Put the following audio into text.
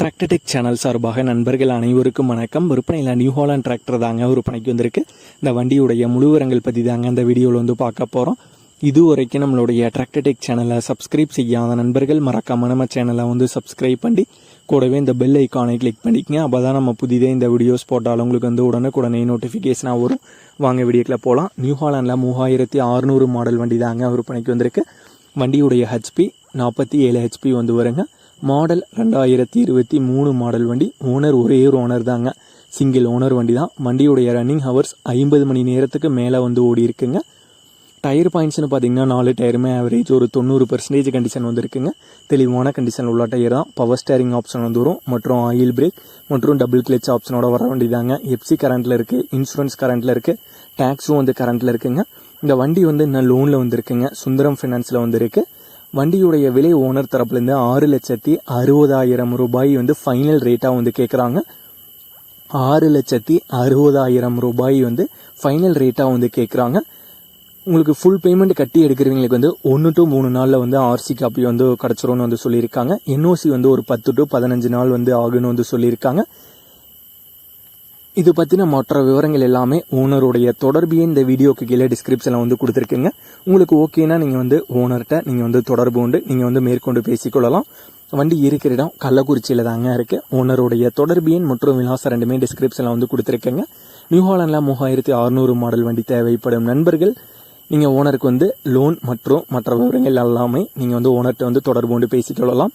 Tractor Tech channel சார்பாக நண்பர்கள் அனைவருக்கும் வணக்கம். விற்பனையில் நியூ ஹாலண்ட் டிராக்டர் தாங்க விற்பனைக்கு வந்திருக்கு. இந்த வண்டியுடைய முழுவரங்கள் பற்றி தாங்க இந்த வீடியோவில் வந்து பார்க்க போகிறோம் இதுவரைக்கும் நம்மளுடைய டிராக்டர்டெக் சேனலை சப்ஸ்கிரைப் செய்யாத நண்பர்கள் மறக்காம நம்ம சேனலை வந்து சப்ஸ்கிரைப் பண்ணி கூடவே இந்த பெல் ஐக்கானை கிளிக் பண்ணிக்கங்க. அப்போ தான் நம்ம புதிதே இந்த வீடியோஸ் போட்டாலும் உங்களுக்கு வந்து உடனுக்குடனே நோட்டிஃபிகேஷனாக வரும். வாங்க வீடியோக்குள்ள போகலாம் நியூ ஹாலண்டில் மூவாயிரத்தி அறுநூறு மாடல் வண்டி தாங்க விற்பனைக்கு வந்திருக்கு. வண்டியுடைய ஹெச்பி நாற்பத்தி ஏழு ஹெச்பி வந்து வருங்க. மாடல் ரெண்டாயிரத்தி இருபத்தி மூணு மாடல் வண்டி. ஓனர் ஒரே ஒரு ஓனர் தாங்க. சிங்கிள் ஓனர் வண்டி தான் வண்டியுடைய ரன்னிங் ஹவர்ஸ் ஐம்பது மணி நேரத்துக்கு மேலே வந்து ஓடி இருக்குங்க. டயர் பாயிண்ட்ஸ்னு பார்த்தீங்கன்னா நாலு டயருமே ஆவரேஜ் ஒரு தொண்ணூறு பர்சன்டேஜ் கண்டிஷன் வந்துருக்குங்க. தெளிவான கண்டிஷன் உள்ள டயர் தான். பவர் ஸ்டேரிங் ஆப்ஷன் வந்து வரும். மற்றும் ஆயில் பிரேக் மற்றும் டபுள் கிளச் ஆப்ஷனோட வர வண்டி தாங்க எஃப்சி கரண்ட்டில் இருக்குது இன்சூரன்ஸ் கரண்ட்டில் இருக்குது டேக்ஸும் வந்து கரண்ட்டில் இருக்குங்க. இந்த வண்டி வந்து இன்னும் லோனில் வந்துருக்குங்க. சுந்தரம் ஃபினான்ஸில் வந்துருக்கு. வண்டியுடைய விலை ஓனர் தரப்புலேருந்து ஆறு லட்சத்தி அறுபதாயிரம் ரூபாய் வந்து ஃபைனல் ரேட்டாக வந்து கேட்குறாங்க ஆறு லட்சத்தி அறுபதாயிரம் ரூபாய் வந்து ஃபைனல் ரேட்டாக வந்து கேட்குறாங்க உங்களுக்கு ஃபுல் பேமெண்ட் கட்டி எடுக்கிறவங்களுக்கு வந்து ஒன்று டு மூணு நாளில் வந்து ஆர்சி காப்பி வந்து கிடச்சிரும்னு வந்து சொல்லியிருக்காங்க. என்ஓசி வந்து ஒரு பத்து டு பதினஞ்சு நாள் வந்து ஆகுன்னு வந்து சொல்லியிருக்காங்க. இது பற்றின மற்ற விவரங்கள் எல்லாமே ஓனருடைய தொடர்பையே இந்த வீடியோக்கு கீழே டிஸ்கிரிப்ஷனில் வந்து கொடுத்துருக்குங்க. உங்களுக்கு ஓகேனா நீங்கள் வந்து ஓனர்கிட்ட நீங்கள் வந்து தொடர்பு கொண்டு நீங்கள் வந்து மேற்கொண்டு பேசிக்கொள்ளலாம். வண்டி இருக்கிற இடம் கள்ளக்குறிச்சியில் தாங்க இருக்கு. ஓனருடைய தொடர்பு மற்றும் விலாசம் ரெண்டுமே டிஸ்கிரிப்ஷனில் வந்து கொடுத்துருக்கேங்க. நியூ ஹாலண்டில் மூவாயிரத்தி அறுநூறு மாடல் வண்டி தேவைப்படும் நண்பர்கள். நீங்கள் ஓனருக்கு வந்து லோன் மற்றும் மற்ற விவரங்கள் எல்லாமே நீங்கள் வந்து ஓனர்கிட்ட வந்து தொடர்பு கொண்டு பேசிக்கொள்ளலாம்.